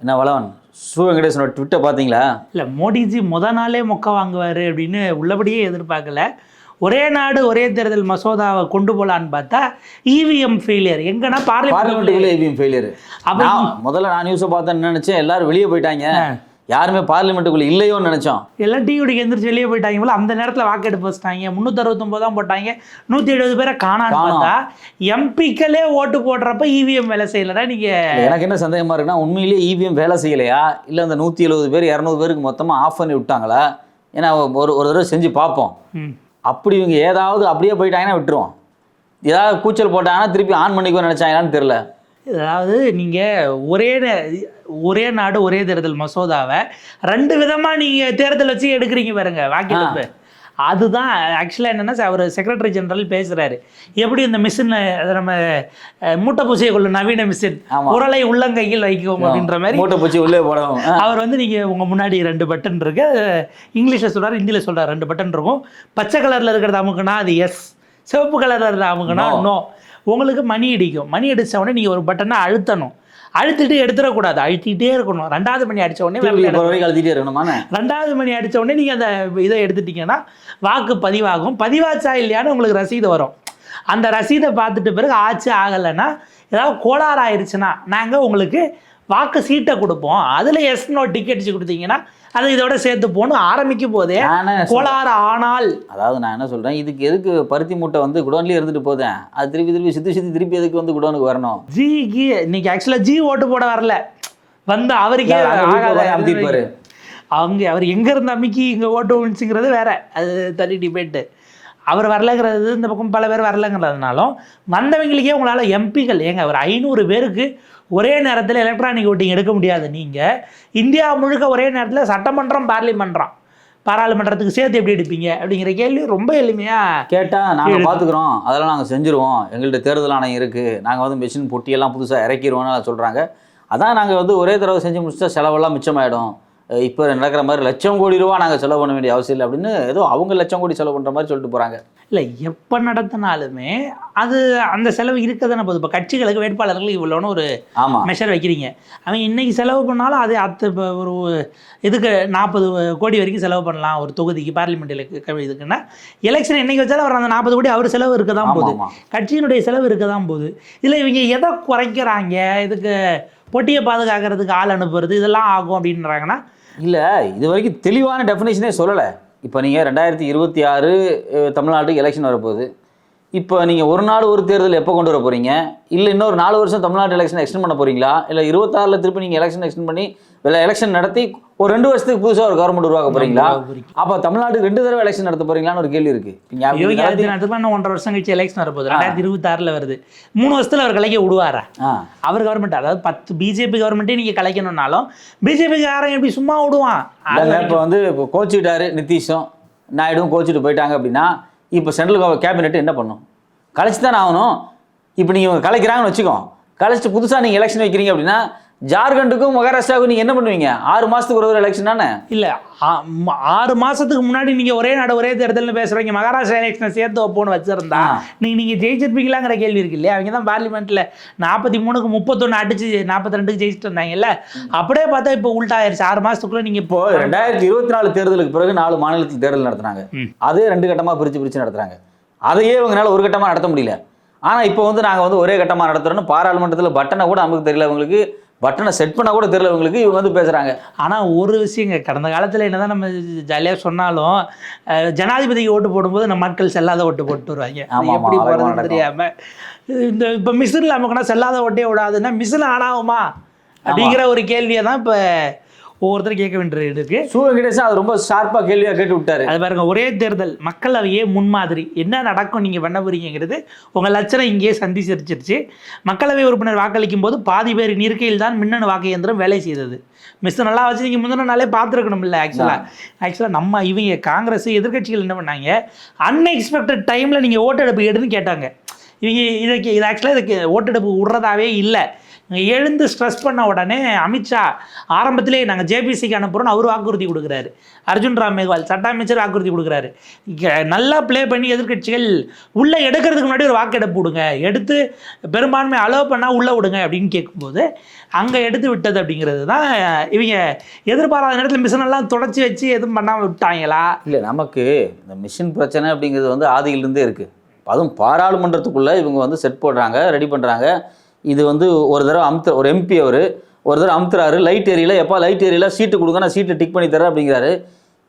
என்ன வளவன்? சு வெங்கடேசனோட ட்விட்டர் பார்த்தீங்களா? இல்லை மோடிஜி முத நாளே மொக்க வாங்குவார் அப்படின்னு உள்ளபடியே எதிர்பார்க்கல. ஒரே நாடு ஒரே தேர்தல் மசோதாவை கொண்டு போலான்னு பார்த்தா E இவிஎம் ஃபெயிலியர் எங்கன்னா பார்லிமெண்ட் ஏவிஎம் ஃபெயிலியர் அப்ப- முதல்ல நான் நியூஸை பார்த்தேன்னு நினச்சேன். எல்லாரும் வெளியே போயிட்டாங்க. யாருமே பார்லிமெண்ட்டுக்குள்ளே இல்லையோன்னு நினச்சோம். எல்லாம் டிவிடிக்கு எந்திரிச்சு வெளியே போயிட்டாங்க. போல அந்த நேரத்தில் வாக்கெடுப்பு வச்சிட்டாங்க. முந்நூற்றறுபத்தொம்பது தான் போட்டாங்க. நூற்றி எழுபது பேரை காணான்னு காணோம். பார்த்தா எம்பிக்களே ஓட்டு போடுறப்ப E இவிஎம் வேலை செய்யலடா நீங்கள் எனக்கு என்ன சந்தேகமா இருக்குன்னா உண்மையிலேயே இவிஎம் வேலை செய்யலையா? இல்லை அந்த நூற்றி எழுபது பேர் இரநூறு பேருக்கு மொத்தமாக ஆஃப் பண்ணி விட்டாங்களா? ஏன்னா ஒரு ஒரு தடவை செஞ்சு பார்ப்போம். அப்படி இவங்க ஏதாவது அப்படியே போயிட்டாங்கன்னா விட்டுருவோம். ஏதாவது கூச்சல் போட்டாங்கன்னா திருப்பி ஆன் பண்ணிக்கோ நினச்சாங்களான்னு தெரில அதாவது நீங்கள் ஒரே ஒரே நாடு ஒரே தேர்தல் மசோதாவை ரெண்டு விதமாக நீங்கள் தேர்தல் வச்சு எடுக்கிறீங்க பாருங்க வாக்கெடுப்பு அதுதான் ஆக்சுவலாக என்னென்னா அவர் செக்ரட்டரி ஜெனரல் பேசுகிறாரு எப்படி இந்த மிஷின் நம்ம மூட்டை பூசிய கொள்ள நவீன மிஷின். உரலை உள்ளங்கையில் வைக்கும் அப்படின்ற மாதிரி மூட்டை பூச்சி உள்ளே போடவும் அவர் வந்து நீங்கள் உங்கள் முன்னாடி ரெண்டு பட்டன் இருக்கு. இங்கிலீஷில் சொல்றாரு ஹிந்தியில் சொல்றாரு ரெண்டு பட்டன் இருக்கும். பச்சை கலரில் இருக்கிறது அமுக்குனா அது எஸ் சிவப்பு கலரில் இருக்கிற அமுக்குனா. நோ உங்களுக்கு மணி அடிக்கும் மணி அடிச்ச உடனே நீங்கள் ஒரு பட்டனை அழுத்தணும். அழுத்திட்டு எடுத்துடக்கூடாது. அழுத்திட்டே இருக்கணும். ரெண்டாவது மணி அடிச்ச உடனே அழுத்திட்டே இருக்கணுமாண்ணே ரெண்டாவது மணி அடிச்ச உடனே நீங்கள் அந்த இதை எடுத்துட்டீங்கன்னா வாக்கு பதிவாகும். பதிவாச்சா இல்லையான்னு உங்களுக்கு ரசீது வரும். அந்த ரசீதை பார்த்துட்டு பிறகு ஆச்சு ஆகலைன்னா ஏதாவது கோளாறு ஆயிடுச்சுன்னா நாங்கள் உங்களுக்கு வாக்கு சீட்டை கொடுப்போம். அதில் எஸ் நோ டிக்கெட்ஸ் கொடுத்தீங்கன்னா அதை இதோட சேர்த்து போகணும் ஆரம்பிக்கும் போதே சொல்றேன்? கோளாறு ஆனால் அதாவது நான் என்ன சொல்கிறேன் இதுக்கு எதுக்கு பருத்தி மூட்டை வந்து குடோன்லேயே இருந்துட்டு போதேன் அது திருப்பி திருப்பி சுற்றி சுற்றி திருப்பி எதுக்கு வந்து குடோனுக்கு வரணும்? ஜிக்கு இன்னைக்கு ஆக்சுவலாக ஜி ஓட்டு போட வரல. வந்து அவருக்கே அமுத்திருப்பாரு. அவங்க அவர் எங்க இருந்து அமைக்கி இங்க ஓட்டு விழுந்துச்சுங்கிறது வேற. அது தனி டிபேட்டு அவர் வரலங்கிறது இந்த பக்கம் பல பேர் வரலங்கிறதுனாலும் வந்தவங்களுக்கே உங்களால எம்பிகள் ஏங்க ஒரு ஐநூறு பேருக்கு ஒரே நேரத்தில் எலக்ட்ரானிக் ஓட்டிங் எடுக்க முடியாது. நீங்க இந்தியா முழுக்க ஒரே நேரத்தில் சட்டமன்றம் பார்லிமென்றம் பாராளுமன்றத்துக்கு சேர்த்து எப்படி எடுப்பீங்க? அப்படிங்கிற கேள்வி ரொம்ப எளிமையா கேட்டால் நாங்கள் பார்த்துக்குறோம் அதெல்லாம் நாங்கள் செஞ்சுருவோம். எங்கள்கிட்ட தேர்தல் ஆணையம் இருக்குது நாங்கள் வந்து மிஷின் பொட்டியெல்லாம் புதுசாக இறக்கிடுவோம்னு சொல்கிறாங்க அதான் நாங்கள் வந்து ஒரே தடவை செஞ்சு முடிச்சிட்டா செலவெல்லாம் மிச்சமாயிடும். இப்போ நடக்கிற மாதிரி லட்சம் கோடி ரூபா நாங்கள் செலவு பண்ண வேண்டிய அவசியம் இல்லை அப்படின்னு ஏதோ அவங்க லட்சம் கோடி செலவு பண்ணுற மாதிரி சொல்லிட்டு போகிறாங்க இல்லை எப்போ நடத்தினாலுமே அது அந்த செலவு இருக்க தானே போகுது. இப்போ கட்சிகளுக்கு வேட்பாளர்களுக்கு இவ்வளோன்னு ஒரு மெஷர் வைக்கிறீங்க. அவன் இன்னைக்கு செலவு பண்ணாலும் அது அத்து இப்போ ஒரு இதுக்கு நாற்பது கோடி வரைக்கும் செலவு பண்ணலாம். ஒரு தொகுதிக்கு பார்லிமெண்ட் இதுக்குன்னா எலெக்ஷன் என்னைக்கு வச்சாலும் அவர் அந்த நாற்பது கோடி அவர் செலவு இருக்க தான் போகுது. கட்சியினுடைய செலவு இருக்க தான் போகுது. இதில் இவங்க எதை குறைக்கிறாங்க? இதுக்கு பொட்டியை பாதுகாக்கிறதுக்கு ஆள் அனுப்புறது இதெல்லாம் ஆகும் அப்படின்றாங்கன்னா இல்லை இது வரைக்கும் தெளிவான டெஃபினேஷனே சொல்லலை. இப்போ நீங்கள் ரெண்டாயிரத்தி இருபத்தி ஆறு தமிழ்நாட்டுக்கு எலெக்ஷன் வரப்போகுது. இப்போ நீங்கள் ஒரு நாள் ஒரு தேர்தல் எப்போ கொண்டு வர போகிறீங்க இல்லை இன்னொரு நாலு வருஷம் தமிழ்நாட்டு எலெக்ஷன் எக்ஸ்டெண்ட் பண்ண போகிறீங்களா இல்லை இருபத்தாறில் திருப்பி நீங்கள் எலெக்ஷன் எக்ஸ்டெண்ட் பண்ணி இல்லை எலெக்ஷன் நடத்தி ஒரு ரெண்டு வருஷத்துக்கு புதுசாக ஒரு கவர்மெண்ட் உருவாக்க போகிறீங்களா அப்போ தமிழ்நாட்டுக்கு ரெண்டு தடவை எலெக்ஷன் நடத்த போகிறீங்களான்னு ஒரு கேள்வி இருக்குது ஒன்றரை வருஷம் கழிச்சு எலெக்ஷன் வரப்போகுது. ரெண்டாயிரத்தி இருபத்தாறில் வருது. மூணு வருஷத்துல அவர் கலைக்க விடுவாரா? அவர் கவர்மெண்ட் அதாவது பத்து பிஜேபி கவர்மெண்ட்டே நீங்கள் கலைக்கணும்னாலும் பிஜேபி காரன் எப்படி சும்மா விடுவான்? இப்போ வந்து கோச்சிட்டாரு நிதிஷும். நாயுடும் கோச்சிட்டு போயிட்டாங்க அப்படின்னா இப்போ சென்ட்ரல் கேபினெட் என்ன பண்ணும்? கலைச்சி தானே ஆகணும். இப்போ நீங்கள் கலைக்கிறாங்கன்னு வச்சுக்கோ. கலைச்சிட்டு புதுசாக நீங்கள் எலெக்ஷன் வைக்கிறீங்க அப்படின்னா ஜார்க்கண்டுக்கும் மகாராஷ்டிராவுக்கும் நீங்கள் என்ன பண்ணுவீங்க? ஆறு மாதத்துக்கு ஒரு ஒரு எலெக்ஷன் தானே? இல்லை ஆறு மாசத்துக்கு முன்னாடி நீங்க ஒரே நாடு ஒரே தேர்தல்னு பேசுறீங்க மகாராஷ்டிரா எலெக்ஷனை சேர்த்து வைப்போன்னு வச்சிருந்தா ஆ. நீங்க நீங்க ஜெயிச்சிருப்பீங்களாங்கிற கேள்வி இருக்கு இல்லையா? அவங்க தான் பார்லிமெண்ட்ல நாற்பத்தி மூணுக்கு முப்பத்தொன்னு அடிச்சு நாற்பத்தி ரெண்டுக்கு ஜெயிச்சிட்டு வந்தாங்கல்ல அப்படியே பார்த்தா இப்போ உள்டா ஆயிருச்சு ஆறு மாசத்துக்குள்ள நீங்க இப்போ ரெண்டாயிரத்தி இருபத்தி நாலு தேர்தலுக்கு பிறகு நாலு மாநிலத்தில் தேர்தல் நடத்துனாங்க. அதே ரெண்டு கட்டமாக பிரித்து பிரித்து நடத்துறாங்க. அதையே இவங்களால ஒரு கட்டமாக நடத்த முடியல. ஆனால் இப்போ வந்து நாங்கள் வந்து ஒரே கட்டமாக நடத்துகிறோன்னு பாராளுமன்றத்தில் பட்டனை கூட நமக்கு தெரியல. இவங்களுக்கு பட்டனை செட் பண்ண கூட தெரியல இவங்களுக்கு இவங்க வந்து பேசுகிறாங்க ஆனா ஒரு விஷயங்க கடந்த காலத்துல என்னதான் நம்ம ஜாலியா சொன்னாலும் ஜனாதிபதிக்கு ஓட்டு போடும்போது நம்ம ஆட்கள் செல்லாத ஓட்டு போட்டு வருவாங்க. எப்படி அதெல்லாம் போறது நடக்கும். தெரியாம இந்த இப்போ மிஷினில் நமக்குனா செல்லாத ஓட்டே விடாதுன்னா மிஷின் ஆனாகுமா அப்படிங்கிற ஒரு கேள்வியை தான் இப்போ ஒவ்வொருத்தரும் கேட்க வேண்டியது இருக்கு. சு வெங்கடேசன் அது ரொம்ப ஷார்ப்பாக கேள்வியாக கேட்டு விட்டாரு. அது பாருங்க ஒரே தேர்தல் மக்களவையே முன்மாதிரி. என்ன நடக்கும் நீங்க பண்ண போறீங்கிறது உங்க லட்சணம் இங்கேயே சந்தி சிரிச்சிருச்சு மக்களவை உறுப்பினர் வாக்களிக்கும் போது பாதி பேரின் இருக்கையில் தான் மின்னணு வாக்கு இயந்திரம் வேலை செய்தது. மிஸ் நல்லா வச்சு நீங்கள் முந்தின நாளே பார்த்துருக்கணும் இல்லை ஆக்சுவலாக ஆக்சுவலாக நம்ம இவங்க காங்கிரஸ் எதிர்க்கட்சிகள் என்ன பண்ணாங்க? அன்எக்ஸ்பெக்டட் டைமில் நீங்கள் ஓட்டெடுப்பு எடுன்னு கேட்டாங்க. இவங்க இதுக்கு இது ஆக்சுவலாக இதுக்கு ஓட்டெடுப்பு விடுறதாவே இல்லை. எழுந்து ஸ்ட்ரெஸ் பண்ண உடனே அமித்ஷா ஆரம்பத்திலே நாங்கள் ஜேபிசிக்கு அனுப்புகிறோன்னு அவர் வாக்குறுதி கொடுக்குறாரு. அர்ஜுன் ராம் மேக்வால் சட்ட அமைச்சர் வாக்குறுதி கொடுக்குறாரு. நல்லா ப்ளே பண்ணி எதிர்க்கட்சிகள் உள்ளே எடுக்கிறதுக்கு முன்னாடி ஒரு வாக்கெடுப்பு விடுங்க. எடுத்து பெரும்பான்மை அலோவ் பண்ணால் உள்ளே விடுங்க அப்படின்னு கேட்கும்போது அங்கே எடுத்து விட்டது அப்படிங்கிறது தான் இவங்க எதிர்பாராத நேரத்தில் மிஷினெல்லாம் தொடச்சி வச்சு எதுவும் பண்ணாமல் விட்டாங்களா? இல்லை நமக்கு இந்த மிஷின் பிரச்சனை அப்படிங்கிறது வந்து ஆதியிலிருந்தே இருக்குது அதுவும் பாராளுமன்றத்துக்குள்ளே இவங்க வந்து செட் போடுறாங்க ரெடி பண்ணுறாங்க இது வந்து ஒரு தடவை அமுத்து ஒரு எம்பி அவர் ஒரு தடவை அமுத்துறாரு. லைட் ஏரியில் எப்போ லைட் ஏரியில் சீட்டு கொடுங்க நான் சீட்டை டிக் பண்ணி தரேன் அப்படிங்கிறாரு.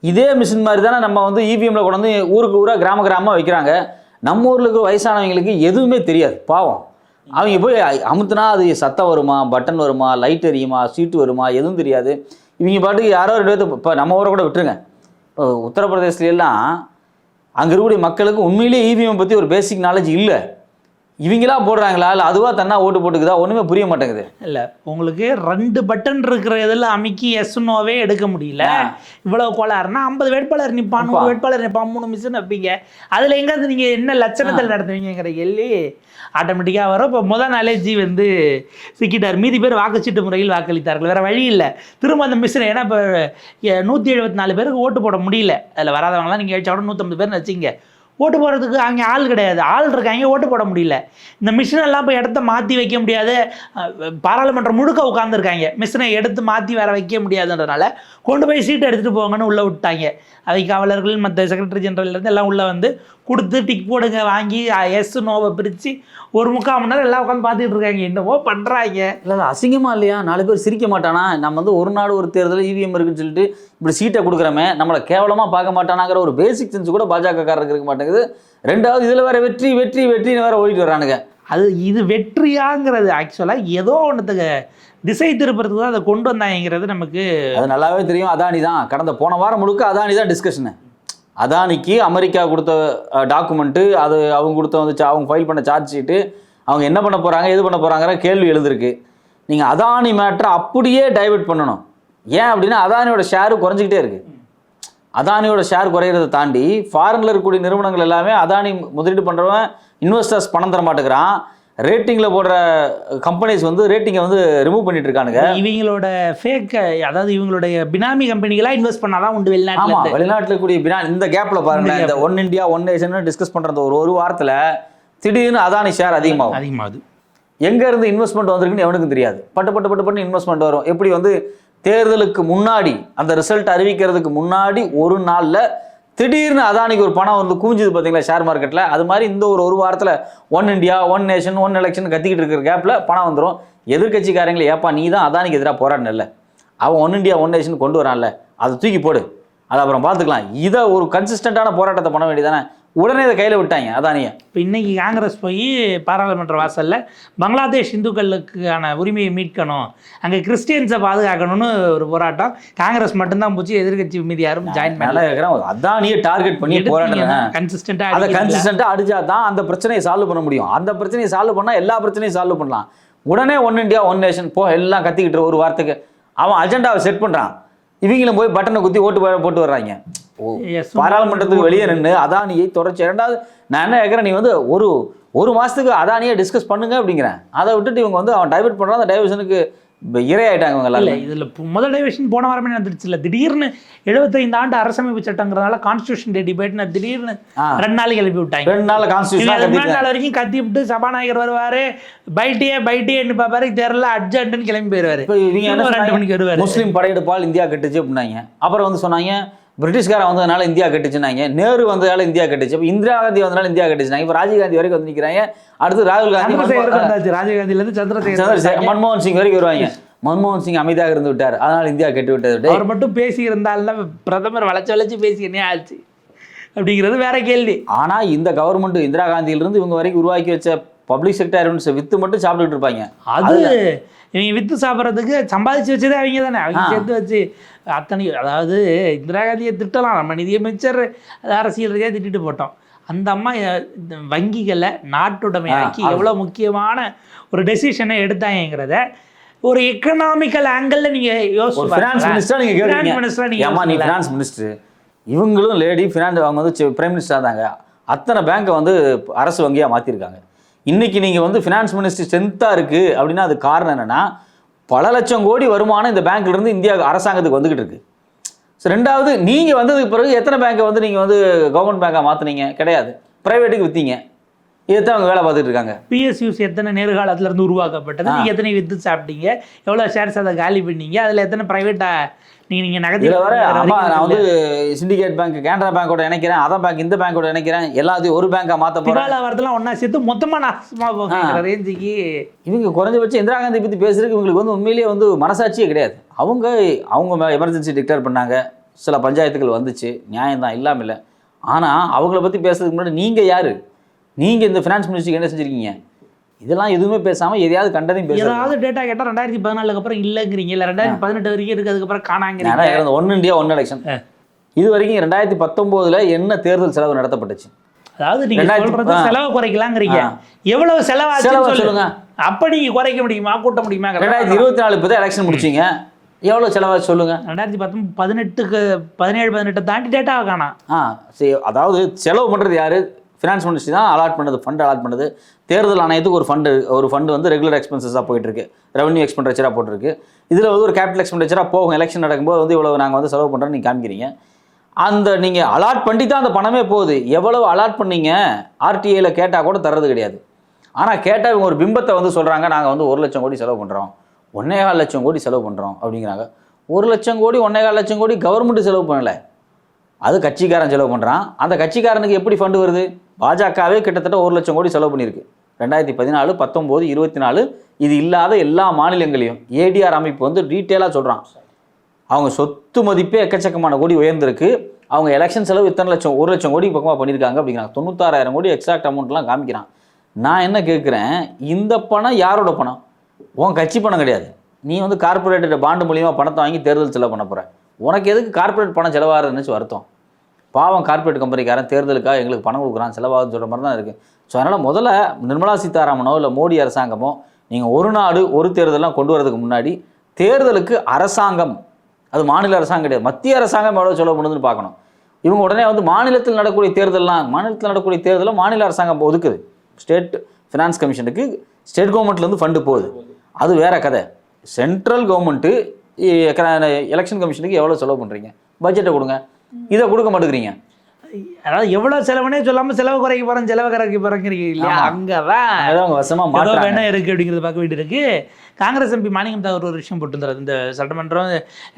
இதே மிஷின் மாதிரி தானே நம்ம வந்து இவிஎம்ல கொண்டு வந்து ஊருக்கு ஊராக கிராம கிராமமாக வைக்கிறாங்க. நம்ம ஊரில் இருக்கிற வயசானவங்களுக்கு எதுவுமே தெரியாது பாவம். அவங்க போய் அமுத்துனா அது சத்தம் வருமா பட்டன் வருமா லைட் எரியுமா சீட்டு வருமா எதுவும் தெரியாது. இவங்க பாட்டுக்கு யாரோ ரெண்டு பேர்த்து இப்போ நம்ம ஊரை கூட விட்டுருங்க. இப்போ உத்தரப்பிரதேசத்துல அங்கே இருக்கக்கூடிய மக்களுக்கு உண்மையிலேயே இவிஎம் பற்றி ஒரு பேசிக் நாலேஜ் இல்லை. இவங்களா போடுறாங்களா? இல்லை அதுவாக தன்னா ஓட்டு போட்டுக்குதா? ஒன்றுமே புரிய மாட்டேங்குது. இல்லை உங்களுக்கு ரெண்டு பட்டன் இருக்கிற இதில் அமைக்கி எஸ் நோவே எடுக்க முடியல. ஆ. இவ்வளவு கோளாறுனா ஐம்பது வேட்பாளர் நிற்பான் நூறு வேட்பாளர் நிற்பான் மூணு மிஷின் வைப்பீங்க. அதில் எங்காவது நீங்கள் என்ன லட்சணத்தில் நடத்துவீங்கிற கேள்வி ஆட்டோமேட்டிக்காக வரும். இப்போ முதல் நாளே ஜி வந்து சிக்கிட்டார். மீதி பேர் வாக்குச்சீட்டு முறையில் வாக்களித்தார்கள். வேற வழி இல்லை. திரும்ப அந்த மிஷினை ஏன்னா இப்போ நூற்றி எழுபத்தி நாலு பேருக்கு ஓட்டு போட முடியல. அதில் வராதவங்களாம் நீங்கள் கூட நூற்றம்பது பேர் வச்சிங்க ஓட்டு போடுறதுக்கு அங்கே ஆள் கிடையாது. ஆள் இருக்காங்க ஓட்டு போட முடியல. இந்த மிஷினெல்லாம் போய் இடத்த மாற்றி வைக்க முடியாது. பாராளுமன்றம் முழுக்க உட்காந்துருக்காங்க மிஷினை எடுத்து மாற்றி வேற வைக்க முடியாதுன்றனால கொண்டு போய் சீட்டை எடுத்துகிட்டு போங்கன்னு உள்ளே விட்டாங்க. அவை காவலர்கள் மற்ற செக்ரட்டரி ஜெனரல்லேருந்து எல்லாம் உள்ளே வந்து கொடுத்து டிக் போடுங்க வாங்கி எஸ் நோவை பிரித்து ஒரு முக்கால் மணி நேரம் எல்லாம் உட்காந்து பார்த்துட்டு இருக்காங்க. என்னவோ பண்ணுறாங்க இல்லை இல்லை இல்லையா? நாலு பேர் சிரிக்க மாட்டானா? நம்ம வந்து ஒரு நாடு ஒரு தேர்தல் இவிஎம் இருக்குன்னு சொல்லிட்டு இப்படி சீட்டை கொடுக்குறோமே நம்மளை கேவலமாக பார்க்க மாட்டானாங்கிற ஒரு பேசிக் சென்ஸ் கூட பாஜக காரருக்கு இருக்க மாட்டேங்குது. ரெண்டாவது இதில் வேற வெற்றி வெற்றி வெற்றின்னு வேற ஓடிட்டு வரானுங்க அது இது வெற்றியாங்கிறது ஆக்சுவலாக ஏதோ ஒன்றுத்துக்கு திசை திருப்புறதுக்கு தான் அதை கொண்டு வந்தாங்கிறது நமக்கு அது நல்லாவே தெரியும். அதானி தான். கடந்த போன வாரம் முழுக்க அதானி தான் டிஸ்கஷனு அதானிக்கு அமெரிக்கா கொடுத்த டாக்குமெண்ட்டு அது அவங்க கொடுத்த வந்து அவங்க ஃபைல் பண்ண சார்ஜ் ஷீட்டு அவங்க என்ன பண்ண போகிறாங்க எது பண்ண போகிறாங்கிற கேள்வி எழுந்திருக்கு. நீங்கள் அதானி மேட்ரை அப்படியே டைவர்ட் பண்ணணும். ஏன் அப்படின்னா அதானியோட ஷேரு குறைஞ்சிக்கிட்டே இருக்குது அதானியோட ஷேர் குறையிறதை தாண்டி ஃபாரினில் இருக்கக்கூடிய நிறுவனங்கள் எல்லாமே அதானி முதலீடு பண்ணுறவன் இன்வெஸ்டர்ஸ் பணம் தர மாட்டேங்கிறான். ரேட்டிங்கில் போடுற கம்பெனிஸ் வந்து ரேட்டிங்கை வந்து ரிமூவ் பண்ணிட்டு இருக்கானுங்க. இவங்களோட ஃபேக் அதாவது இவங்களுடைய பினாமி கம்பெனிகளா இன்வெஸ்ட் பண்ணாதான் உண்டு வெளிநாட்டுல ஆமா இருந்து. வெளிநாட்டுல இருக்கக்கூடிய பினா இந்த கேப்ல பாருங்க இந்த one India one nation discuss பண்றது ஒரு ஒரு வாரத்துல திடீர்னு அதானி ஷேர் அதிகமாகும். அதிகமாகுது. எங்க இருந்து இன்வெஸ்ட்மெண்ட் வந்திருக்குன்னு எவனுக்கும் தெரியாது. பட்டு பட்டு பட்டு பட்டு இன்வெஸ்ட்மெண்ட் வரும். எப்படி வந்து தேர்தலுக்கு முன்னாடி அந்த ரிசல்ட் அறிவிக்கிறதுக்கு முன்னாடி ஒரு நாளில் திடீர்னு அதானிக்கு ஒரு பணம் வந்து கூஞ்சுது பார்த்தீங்களா ஷேர் மார்க்கெட்டில் அது மாதிரி இந்த ஒரு ஒரு வாரத்தில் one India one nation one election கத்திக்கிட்டு இருக்கிற கேப்பில் பணம் வந்துடும் எதிர்கட்சிக்காரங்களே ஏப்பா நீ தான் அதானிக்கு எதிராக போராடினல்ல அவன் ஒன் இண்டியா ஒன் நேஷன் கொண்டு வரான்ல? அதை தூக்கி போடு. அதை அப்புறம் பார்த்துக்கலாம். இதை ஒரு கன்சிஸ்டண்ட்டான போராட்டத்தை பண்ண வேண்டியதானே உடனே இதை கையில் விட்டாங்க. அதானியை இப்போ இன்னைக்கு காங்கிரஸ் போய் பாராளுமன்ற வாசல்ல பங்களாதேஷ் இந்துக்களுக்கான உரிமையை மீட்கணும் அங்கே கிறிஸ்டியன்ஸை பாதுகாக்கணும்னு ஒரு போராட்டம். காங்கிரஸ் மட்டும்தான் போச்சு எதிர்க்கட்சி மீதி யாரும் ஜாயின் நல்லா இருக்கிறேன் அதானியை டார்கெட் பண்ணி போராடுறேன் அதை கன்சிஸ்டண்டாக அடிச்சா தான் அந்த பிரச்சனையை சால்வ் பண்ண முடியும். அந்த பிரச்சனையை சால்வ் பண்ணால் எல்லா பிரச்சனையும் சால்வ் பண்ணலாம். உடனே ஒன் இந்தியா ஒன் நேஷன் போ எல்லாம் கத்திக்கிட்டு ஒரு வாரத்துக்கு அவன் அஜெண்டாவை செட் பண்ணுறான் இவங்களும் போய் பட்டனை குத்தி ஓட்டு போட்டு வர்றாங்க. பாராளுமன்றத்துக்கு வெளியே நின்று அதானியை தொடர்ச்சி. இரண்டாவது நான் என்ன கேட்குறேன் நீ வந்து ஒரு ஒரு மாதத்துக்கு அதானியை டிஸ்கஸ் பண்ணுங்க அப்படிங்கிறேன். அதை விட்டுட்டு இவங்க வந்து அவன் டைவர்ட் பண்ணுறான் அந்த டைவர்ஷனுக்கு இரையாயிட்டாங்க இவங்க இல்லை இதில் முதல் டிவிஷன் போன வாரமே நடந்துருச்சு இல்லை? திடீர்னு எழுபத்தைந்து ஆண்டு அரசமைப்பு சட்டங்கிறதுனால கான்ஸ்டியூஷன் டே டிபேட்னு திடீர்னு. ரெண்டு நாள் கிளப்பி விட்டாங்க. ரெண்டு நாள் கான்ஸ்டியூஷன் முன்னாடி நாள் வரைக்கும் கத்தி விட்டு சபாநாயகர் வருவாரு பைட்டியே பைட்டியேன்னு பார்ப்பாரு தெரியல அர்ஜென்ட்னு கிளம்பி போயிடுவாரு இப்போ இவங்க ரெண்டு மணிக்கு? வருவாரு. முஸ்லீம் படையெடுப்பால் இந்தியா கட்டுச்சு அப்படின்னாங்க. அப்புறம் வந்து சொன்னாங்க பிரிட்டிஷ்காரன் வந்ததுனால இந்தியா கட்டுச்சுனாங்க நேரு வந்ததால இந்தியா கட்டுச்சு. இப்போ இந்திரா காந்தி வந்தனால இந்தியா கட்டுச்சுனாங்க இப்போ ராஜீவ் காந்தி வரைக்கும் வந்து நிற்கிறாங்க அடுத்து ராகுல் காந்தி சந்திரசேகருக்கு மன்மோகன் வந்தாச்சு. ராஜீவ்காந்தில இருந்து சந்திரசேகர் மன்மோகன் சிங் வரைக்கும் வருவாங்க. மன்மோகன் சிங் அமைதியாக இருந்து விட்டார். அதனால இந்தியா கெட்டு விட்டது. அவர் மட்டும் பேசி இருந்தாலும் பிரதமர் வளைச்சு வளைச்சு பேசி என்ன ஆச்சு. அப்படிங்கிறது வேற கேள்வி. ஆனா இந்த கவர்மெண்ட் இந்திரா காந்தியிலிருந்து இவங்க வரைக்கும் உருவாக்கி வச்ச பப்ளிக் செக்டர் வித்து மட்டும் சாப்பிட்டுட்டு இருப்பாங்க. அது இவங்க வித்து சாப்பிட்றதுக்கு சம்பாதிச்சு வச்சதே அவங்க தானே. அவங்க. சேர்த்து வச்சு அத்தனை அதாவது இந்திரா காந்தியை திட்டலாம். நம்ம நிதியமைச்சர் அது அரசியல் ரீதியாக திட்டிட்டு போட்டோம். அந்த அம்மா வங்கிகளை நாட்டுடைமையாக்கி எவ்வளோ முக்கியமான ஒரு டெசிஷனை எடுத்தாங்கிறத ஒரு எக்கனாமிக்கல் ஆங்கிளில் நீங்கள் யோசிச்சு ஃபினான்ஸ் மினிஸ்டர் நீங்க ஃபினான்ஸ் மினிஸ்டராக கேட்டீங்க. ஏமா நீ நீங்கள் ஃபினான்ஸ் மினிஸ்டர் இவங்களும் லேடி ஃபினான்ஸ் அவங்க வந்து பிரைம் மினிஸ்டர் தாங்க அத்தனை பேங்க்கை வந்து அரசு வங்கியா மாத்திருக்காங்க. இன்னைக்கு நீங்கள் வந்து ஃபினான்ஸ் மினிஸ்ட்ரி ஸ்ட்ரென்த்தாக இருக்குது அப்படின்னா அது காரணம் என்னென்னா பல லட்சம் கோடி வருமானம் இந்த பேங்க்லேருந்து இந்தியா அரசாங்கத்துக்கு வந்துகிட்டு இருக்குது ஸோ ரெண்டாவது நீங்கள் வந்ததுக்கு பிறகு எத்தனை பேங்க்கை வந்து நீங்கள் வந்து கவர்மெண்ட் பேங்காக மாற்றுனீங்க கிடையாது. ப்ரைவேட்டுக்கு விற்றீங்க இதைத்தான் அவங்க வேலை பார்த்துட்டு இருக்காங்க. பிஎஸ்யூஸ் எத்தனை நேர்காலத்துல இருந்து உருவாக்கப்பட்டது நீங்க எத்தனை வித்து சாப்பிட்டீங்க? எவ்வளவு ஷேர்ஸ் அதை காலி பண்ணீங்க? அதுல எத்தனை பிரைவேட்டா நீங்க நீங்க நகர்த்தி வர வரைக்கும் நான் வந்து சிண்டிகேட் பேங்க் கேனரா பேங்கோட இணைக்கிறேன். அதர் பேங்க் இந்த பேங்கோட இணைக்கிறேன். எல்லாத்தையும் ஒரு பேங்காக மாற்ற போகிறேன் திவாலா வரதெல்லாம் ஒண்ணா சேர்த்து மொத்தமா நாசமா போகிற ரேஞ்சுக்கு இவங்க குறைஞ்சபட்சம் இந்திரா காந்தி பற்றி பேசுறதுக்கு இவங்களுக்கு வந்து உண்மையிலேயே வந்து மனசாட்சியே கிடையாது. அவங்க அவங்க எமர்ஜென்சி டிக்ளேர் பண்ணாங்க. சில பஞ்சாயத்துகள் வந்துச்சு. நியாயம்தான் இல்லாமல் இல்லை. ஆனால் அவங்கள பற்றி பேசுறதுக்கு முன்னாடி நீங்கள் யார்? நீங்கள் இந்த ஃபினான்ஸ் மினிஸ்ட்ரிக்கு என்ன செஞ்சுருக்கீங்க? இதெல்லாம் எதுவுமே பேசாமல் எதையாவது கண்டதையும் பேசுறது. ஏதாவது டேட்டா கேட்டா ரெண்டாயிரத்தி பதினாலுக்கு அப்புறம் இல்லைங்கிறீங்க. இல்ல ரெண்டாயிரத்தி பதினெட்டு வரைக்கும் இருக்கு அதுக்கப்புறம் நேரம் ஒன் இந்தியா ஒன் எலெக்ஷன் இது வரைக்கும் ரெண்டாயிரத்தி பத்தொம்போதில் என்ன தேர்தல் செலவு நடத்தப்பட்டுச்சு? அதாவது நீங்க சொல்றது. செலவை குறைக்கலாங்கிறீங்க. எவ்வளவு செலவாச்சுன்னு செலவை சொல்லுங்க. அப்ப நீங்க குறைக்க முடியுமா? கூட்ட முடியுமா? ரெண்டாயிரத்தி இருபத்தி நாலு இப்போ எலெக்ஷன் முடிச்சிங்க. எவ்வளோ செலவாச்சு சொல்லுங்க. ரெண்டாயிரத்தி பத்தொன்பது பதினெட்டுக்கு பதினேழு பதினெட்டை தாண்டி டேட்டா காணாம் ஆ சரி அதாவது செலவு பண்ணுறது யார்? ஃபினான்ஸ் மினிஸ்ட்ரி தான் அலாட் பண்ணுது ஃபண்ட் அலாட் பண்ணுது. தேர்தல் ஆணையத்துக்கு ஒரு ஃபண்டு ஒரு ஃபண்டு வந்து ரெகுலர் எக்ஸ்பென்சஸாக போயிட்டுருக்கு. ரெவன்யூ எக்ஸ்பெண்டிச்சராக போட்டிருக்கு. இதில் வந்து ஒரு கேபிட்டல் எக்ஸ்பெண்டிச்சராக போகும். எலெக்ஷன் நடக்கும்போது வந்து இவ்வளோ நாங்கள் வந்து செலவு பண்ணுறோன்னு நீங்கள் காமிக்கிறீங்க. அந்த நீங்கள் அலாட் பண்ணி தான் அந்த பணமே போகுது. எவ்வளவு அலாட் பண்ணீங்க? ஆர்டிஐயில் கேட்டால் கூட தர்றது கிடையாது. ஆனால் கேட்டால் இவங்க ஒரு பிம்பத்தை வந்து சொல்கிறாங்க நாங்கள் வந்து ஒரு லட்சம் கோடி செலவு பண்ணுறோம் ஒன்னேகால் லட்சம் கோடி செலவு பண்ணுறோம் அப்படிங்கிறாங்க. ஒரு லட்சம் கோடி ஒன்றே கால் லட்சம் கோடி கவர்மெண்ட்டு செலவு பண்ணலை. அது கட்சிக்காரன் செலவு பண்ணுறான் அந்த கட்சிக்காரனுக்கு எப்படி ஃபண்டு வருது? பாஜகவே கிட்டத்தட்ட ஒரு லட்சம் கோடி செலவு பண்ணியிருக்கு. ரெண்டாயிரத்தி பதினாலு பத்தொம்போது இருபத்தி நாலு இது இல்லாத எல்லா மாநிலங்களையும் ஏடிஆர் அமைப்பு வந்து டீட்டெயிலாக சொல்கிறான் அவங்க சொத்து மதிப்பே எக்கச்சக்கமான கோடி உயர்ந்திருக்கு. அவங்க எலெக்ஷன் செலவு இத்தனை லட்சம் ஒரு லட்சம் கோடி பக்கமாக பண்ணியிருக்காங்க அப்படிங்கிறாங்க. தொண்ணூத்தாறாயிரம் கோடி எக்ஸாக்ட் அமௌண்ட்லாம் காமிக்கிறான். நான் என்ன கேட்குறேன் இந்த பணம் யாரோட பணம்? உன் கட்சி பணம் கிடையாது. நீ வந்து கார்பரேட்டோட பாண்டு மூலியமாக பணத்தை வாங்கி தேர்தல் செலவு பண்ண போகிற உனக்கு எதுக்கு கார்ப்பரேட் பணம் செலவாகிறதுன்னு வருத்தம்? பாவம் கார்ப்பரேட் கம்பெனிக்காரன் தேர்தலுக்காக எங்களுக்கு பணம் கொடுக்குறான் செலவாகுதுன்னு சொல்கிற மாதிரி தான் இருக்குது ஸோ அதனால் முதல்ல நிர்மலா சீதாராமனோ இல்லை மோடி அரசாங்கமோ நீங்கள் ஒரு நாடு ஒரு தேர்தலாம் கொண்டு வரதுக்கு முன்னாடி தேர்தலுக்கு அரசாங்கம் அது மாநில அரசாங்கம் கிடையாது மத்திய அரசாங்கம் எவ்வளோ செலவு பண்ணுதுன்னு பார்க்கணும். இவங்க உடனே வந்து மாநிலத்தில் நடக்கக்கூடிய தேர்தல்லாம் மாநிலத்தில் நடக்கக்கூடிய தேர்தலில் மாநில அரசாங்கம் ஒதுக்குது. ஸ்டேட் ஃபினான்ஸ் கமிஷனுக்கு ஸ்டேட் கவர்மெண்ட்லேருந்து ஃபண்டு போகுது. அது வேற கதை. சென்ட்ரல் கவர்மெண்ட்டு எலெக்ஷன் கமிஷனுக்கு எவ்வளோ செலவு பண்ணுறீங்க பட்ஜெட்டை கொடுங்க. இதை கொடுக்க மாட்டேங்கிறீங்க. அதாவது எவ்வளவு செலவுனே சொல்லாம செலவு குறைக்க போறோம் செலவு குறைக்க போறேங்கிறீங்க இல்லையா. அங்கதான் மாட்டாங்க வேணா இருக்கு அப்படிங்கிறத பார்க்க வேண்டியிருக்கு. காங்கிரஸ் எம்பி மாணிக்கம் தாகூர் ஒரு விஷயம் போட்டிருந்தாரு. இந்த சட்டமன்றம்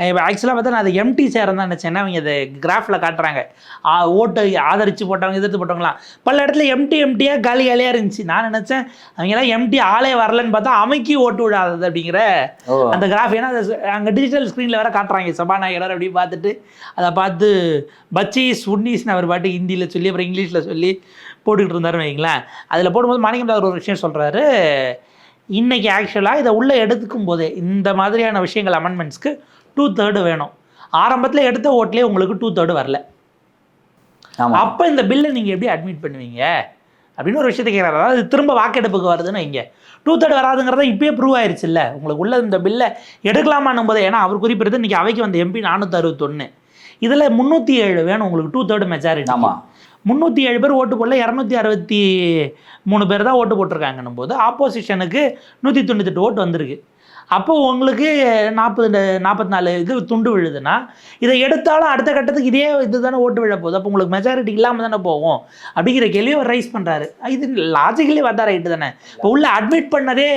இப்போ ஆக்சுவலாக பார்த்தா நான் அதை எம்டி சேரம் தான் நினச்சேன். அவங்க அதை கிராஃபில் காட்டுறாங்க. ஓட்டு ஆதரிச்சு போட்டவங்க எதிர்த்து போட்டவங்களாம் பல இடத்துல எம்டி எம்டியாக காலி காலியாக இருந்துச்சு. நான் நினச்சேன் அவங்கெல்லாம் எம்டி ஆளே வரலன்னு பார்த்தா அமைக்கி ஓட்டு விடாதது அப்படிங்கிற அந்த கிராஃப் ஏன்னா அது அங்கே டிஜிட்டல் ஸ்க்ரீனில் வேற காட்டுறாங்க. சபாநாயகர் அப்படி பார்த்துட்டு அதை பார்த்து பச்சீஸ் உன்னீஸ்னு அவர் பாட்டு ஹிந்தியில் சொல்லி அப்புறம் இங்கிலீஷில் சொல்லி போட்டுக்கிட்டு இருந்தாருன்னு வைங்களேன் அதில் போடும்போது மாணிக்கம் தாகூர் ஒரு விஷயம் சொல்கிறாரு இன்னைக்கு ஆக்சுவலாக இதை உள்ளே எடுத்துக்கும் போதே இந்த மாதிரியான விஷயங்கள் அமெண்ட்மெண்ட்ஸ்க்கு டூ தேர்டு வேணும். ஆரம்பத்தில் எடுத்த ஓட்லேயே உங்களுக்கு டூ தேர்டு வரல. அப்போ இந்த பில்லை நீங்கள் எப்படி அட்மிட் பண்ணுவீங்க? அப்படின்னு ஒரு விஷயத்தை கேட்குறாரு அதாவது திரும்ப வாக்கெடுப்புக்கு வருதுன்னு வைங்க. டூ தேர்ட் வராதுங்கிறத இப்பயே ப்ரூவ் ஆயிருச்சுல்ல. உங்களுக்கு உள்ள இந்த பில்லை எடுக்கலாமான்னும் போது ஏன்னா அவர் குறிப்பிடுறது இன்றைக்கி அவைக்கு வந்த எம்பி நானூற்றி அறுபத்தொன்று இதில் முந்நூற்றி ஏழு வேணும் உங்களுக்கு டூ தேர்ட் மெஜாரிட்டி ஆமாம் முந்நூற்றி ஏழு பேர் ஓட்டு போடல இரநூத்தி அறுபத்தி மூணு பேர் தான் ஓட்டு போட்டிருக்காங்கன்னும் போது ஆப்போசிஷனுக்கு நூற்றி தொண்ணூத்தெட்டு ஓட்டு வந்திருக்கு. அப்போ உங்களுக்கு நாற்பது நாற்பத்தி நாலு இது துண்டு விழுதுன்னா இதை எடுத்தாலும் அடுத்த கட்டத்துக்கு இதே இது தானே ஓட்டு விழ போகுது. அப்போ உங்களுக்கு மெஜாரிட்டி இல்லாமல் தானே போகும். அப்படிங்கிற கேள்வியை அவர் ரைஸ் பண்ணுறாரு இது லாஜிக்கலி பார்த்தா ரைட்டு தானே? இப்போ உள்ள அட்மிட் பண்ணதே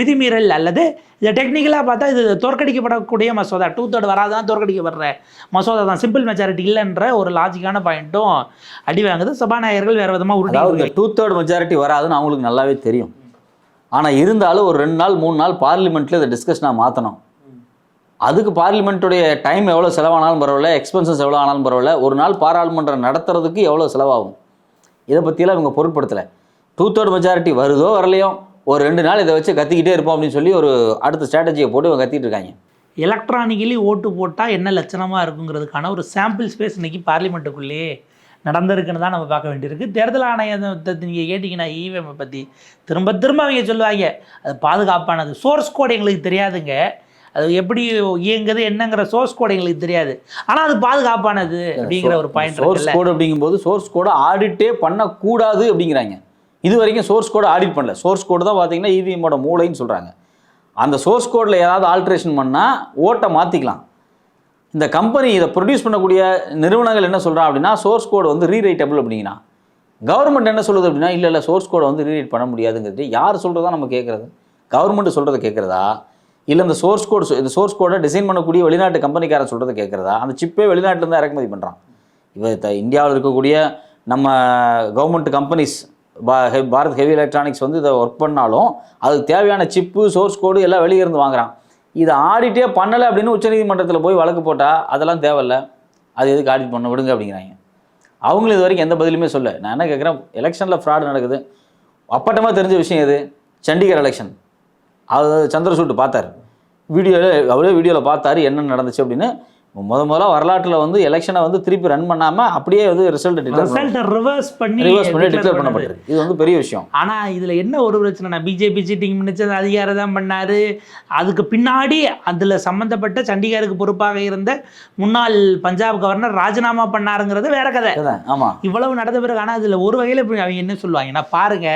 விதிமீறல் அல்லது இதை டெக்னிக்கலாக பார்த்தா இது தோற்கடிக்கப்படக்கூடிய மசோதா. டூ தேர்ட் வராதான் தோற்கடிக்கப்படுற மசோதா தான். சிம்பிள் மெஜாரிட்டி இல்லைன்ற ஒரு லாஜிக்கான பாயிண்ட்டும் அடி வாங்குது. சபாநாயகர்கள் வேறு விதமாக இந்த டூ தேர்ட் மெஜாரிட்டி வராதுன்னு அவங்களுக்கு நல்லாவே தெரியும். ஆனால் இருந்தாலும் ஒரு ரெண்டு நாள் மூணு நாள் பார்லிமெண்ட்டில் இதை டிஸ்கஷனாக மாற்றணும் அதுக்கு பார்லிமெண்ட்டுடைய டைம் எவ்வளோ செலவானாலும் பரவாயில்ல எக்ஸ்பென்சஸ் எவ்வளோ ஆனாலும் பரவாயில்ல ஒரு நாள் பாராளுமன்றம் நடத்துறதுக்கு எவ்வளோ செலவாகும்? இதை பற்றியெல்லாம் இவங்க பொருட்படுத்தலை. டூ தேர்ட் மெஜாரிட்டி வருதோ வரலையோ ஒரு ரெண்டு நாள் இதை வச்சு கத்திக்கிட்டே இருப்போம் அப்படின்னு சொல்லி ஒரு அடுத்த ஸ்ட்ராட்டஜியை போட்டு இவங்க கத்திட்டு இருக்காங்க. எலக்ட்ரானிக்கலி ஓட்டு போட்டால் என்ன லட்சணமாக இருக்குங்கிறதுக்கான ஒரு சாம்பிள் ஸ்பேஸ் இன்றைக்கி பார்லிமெண்ட்டுக்குள்ளேயே நடந்திருக்குன்னு தான் நம்ம பார்க்க வேண்டியிருக்கு. தேர்தல் ஆணையத்தை நீங்கள் கேட்டிங்கன்னா இவிஎம் பற்றி திரும்ப திரும்ப அவங்க சொல்லுவாங்க. அது பாதுகாப்பானது. சோர்ஸ் கோட் எங்களுக்கு தெரியாதுங்க. அது எப்படி இயங்குது என்னங்கிற சோர்ஸ் கோட் எங்களுக்கு தெரியாது. ஆனால் அது பாதுகாப்பானது அப்படிங்கிற ஒரு பாயிண்ட் சோர்ஸ் கோடு அப்படிங்கும்போது சோர்ஸ் கோடை ஆடிட்டே பண்ணக்கூடாது அப்படிங்கிறாங்க. இது வரைக்கும் சோர்ஸ் கோடை ஆடிட் பண்ணல. சோர்ஸ் கோடு தான் பார்த்தீங்கன்னா E இவிஎம்மோட மூளைன்னு சொல்கிறாங்க அந்த சோர்ஸ் கோடில் ஏதாவது ஆல்ட்ரேஷன் பண்ணால் ஓட்டை மாற்றிக்கலாம் இந்த கம்பெனி இதை ப்ரொடியூஸ் பண்ணக்கூடிய நிறுவனங்கள் என்ன சொல்கிறா அப்படின்னா சோர்ஸ் கோடு வந்து ரீரைட்டபிள் அப்படிங்கன்னா கவர்மெண்ட் என்ன சொல்லுது அப்படின்னா இல்லை இல்லை சோர்ஸ் கோடை வந்து ரீரைட் பண்ண முடியாதுங்கிறது யார் சொல்கிறதா நம்ம கேட்குறது கவர்மெண்ட் சொல்கிறத கேட்குறதா இல்லை இந்த சோர்ஸ் கோடு இந்த சோர்ஸ் கோடை டிசைன் பண்ணக்கூடிய வெளிநாட்டு கம்பெனிக்காரன் சொல்கிறத கேட்குறதா அந்த சிப்பே வெளிநாட்டிலேருந்து இறக்குமதி பண்ணுறான் இப்போ இந்தியாவில் இருக்கக்கூடிய நம்ம கவர்மெண்ட் கம்பெனிஸ் பா ஹெ- பாரத் ஹெவி எலக்ட்ரானிக்ஸ் வந்து இதை ஒர்க் பண்ணாலும் அதுக்கு தேவையான சிப்பு சோர்ஸ் கோடு எல்லாம் வெளியே இருந்து வாங்குறான். இதை ஆடிட்டே பண்ணலை அப்படின்னு உச்சநீதிமன்றத்தில் போய் வழக்கு போட்டால் அதெல்லாம் தேவையில்ல. அது எதுக்கு ஆடிட் பண்ண விடுங்க அப்படிங்கிறாங்க. அவங்களும் இது வரைக்கும் எந்த பதிலுமே சொல்ல நான் என்ன கேட்குறேன்? எலெக்ஷனில் ஃப்ராடு நடக்குது. அப்பட்டமாக தெரிஞ்ச விஷயம் எது? சண்டிகர் எலெக்ஷன் அது சந்திரசூட் பார்த்தார். வீடியோவில் அவரே வீடியோவில் பார்த்தாரு என்ன நடந்துச்சு அப்படின்னு முத முதல்ல வரலாற்றில் வந்து எலெக்ஷனை வந்து திருப்பி ரன் பண்ணாமல் அப்படியே வந்து ரிசல்ட் ரிசல்ட்டை ரிவர்ஸ் பண்ணி ரிவர்ஸ் பண்ணி டிக்ளேர். பண்ணப்பட்டிருக்கு இது வந்து பெரிய விஷயம். ஆனா இதுல என்ன ஒரு பிரச்சனைனா பிஜேபி சீட்டிங் மினிச்சது அதிகாரம் தான் பண்ணாரு. அதுக்கு பின்னாடி அதுல சம்பந்தப்பட்ட சண்டிகருக்கு பொறுப்பாக இருந்த முன்னாள் பஞ்சாப் கவர்னர் ராஜினாமா பண்ணாருங்கிறது வேற கதை. ஆமாம் இவ்வளவு நடந்த பிறகு ஆனால் அதில் ஒரு வகையில் இப்படி அவங்க என்ன சொல்லுவாங்கன்னா பாருங்க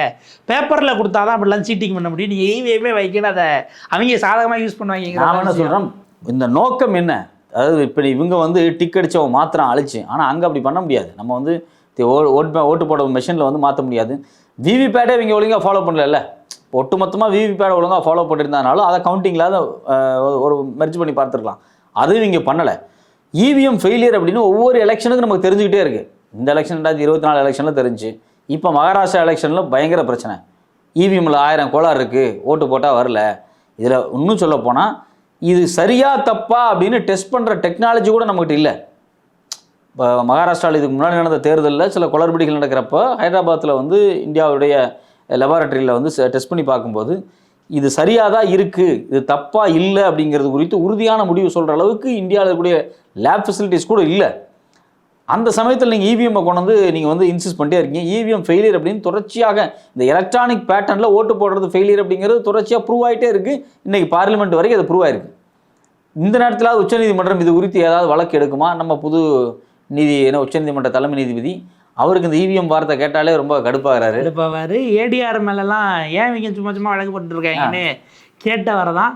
பேப்பரில் கொடுத்தாதான் அப்படிலாம் சீட்டிங் பண்ண முடியும். நீ எய்வேமே வைக்கணும் அதை அவங்க சாதகமாக யூஸ் நான் என்ன பண்ணுவாங்க சொல்கிறேன் இந்த நோக்கம் என்ன? அதாவது இப்போ இவங்க வந்து டிக் அடிச்சவன் மாத்திரம் அழிச்சு ஆனால் அங்கே அப்படி பண்ண முடியாது. நம்ம வந்து ஓட்டு ஓட்டு போட மிஷினில் வந்து மாற்ற முடியாது. விவிபேட்டே இவங்க ஒழுங்காக ஃபாலோ பண்ணல ஒட்டுமொத்தமாக விவிபேடை ஒழுங்காக ஃபாலோ பண்ணியிருந்தனாலும் அதை கவுண்டிங்கில் ஒரு மெர்ஜ் பண்ணி பார்த்துருக்கலாம். அதுவும் இவங்க பண்ணலை. இவிஎம் ஃபெயிலியர் அப்படின்னு ஒவ்வொரு எலெக்ஷனுக்கும் நமக்கு தெரிஞ்சுக்கிட்டே இருக்குது இந்த எலெக்ஷன் ரெண்டாயிரத்தி இருபத்தி நாலு எலெக்ஷனில் தெரிஞ்சு. இப்போ மகாராஷ்டிரா எலெக்ஷனில் பயங்கர பிரச்சனை. இவிஎம்மில் ஆயிரம் கோளாறு இருக்குது ஓட்டு போட்டால் வரல. இதில் இன்னும் சொல்ல போனால் இது சரியா தப்பா அப்படின்னு டெஸ்ட் பண்ணுற டெக்னாலஜி கூட நம்மகிட்ட இல்லை. இப்போ மகாராஷ்டிராவில் இதுக்கு முன்னாடி நடந்த தேர்தலில் சில குளறுபடிகள் நடக்கிறப்போ ஹைதராபாத்தில் வந்து இந்தியாவுடைய லெபார்ட்டரியில் வந்து டெஸ்ட் பண்ணி பார்க்கும்போது இது சரியாக தான் இருக்குது இது தப்பாக இல்லை அப்படிங்கிறது குறித்து உறுதியான முடிவு சொல்கிற அளவுக்கு இந்தியாவில் இருக்கக்கூடிய லேப் ஃபெசிலிட்டிஸ் கூட இல்லை. அந்த சமயத்தில் நீங்கள் இவிஎம்மை கொண்டு வந்து நீங்கள் வந்து இன்சிஸ்ட் பண்ணிட்டே இருக்கீங்க. இவிஎம் ஃபெயிலியர் அப்படின்னு தொடர்ச்சியாக இந்த எலக்ட்ரானிக் பேட்டர்னில் ஓட்டு போடுறது ஃபெயிலியர் அப்படிங்கிறது தொடர்ச்சியாக ப்ரூவ் ஆகிட்டே இருக்குது இன்றைக்கி பார்லிமெண்ட் வரைக்கும் அது ப்ரூவ் ஆயிருக்கு. இந்த நேரத்தில் உச்சநீதிமன்றம் இது குறித்து ஏதாவது வழக்கு எடுக்குமா? நம்ம புது நீதி என்ன உச்சநீதிமன்ற தலைமை நீதிபதி அவருக்கு இந்த இவிஎம் வார்த்தை கேட்டாலே ரொம்ப கடுப்பாகிறாரு. எடுப்பவர் ஏடிஆர் மேலெல்லாம் ஏன் இவங்க சும்மா சும்மா வழக்கு போட்டுருக்காங்கன்னு கேட்டவரை தான்.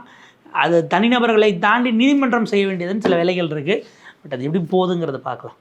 அது தனிநபர்களை தாண்டி நீதிமன்றம் செய்ய வேண்டியதுன்னு சில வேலைகள் இருக்குது பட் அது எப்படி போகுதுங்கிறத பார்க்கலாம்.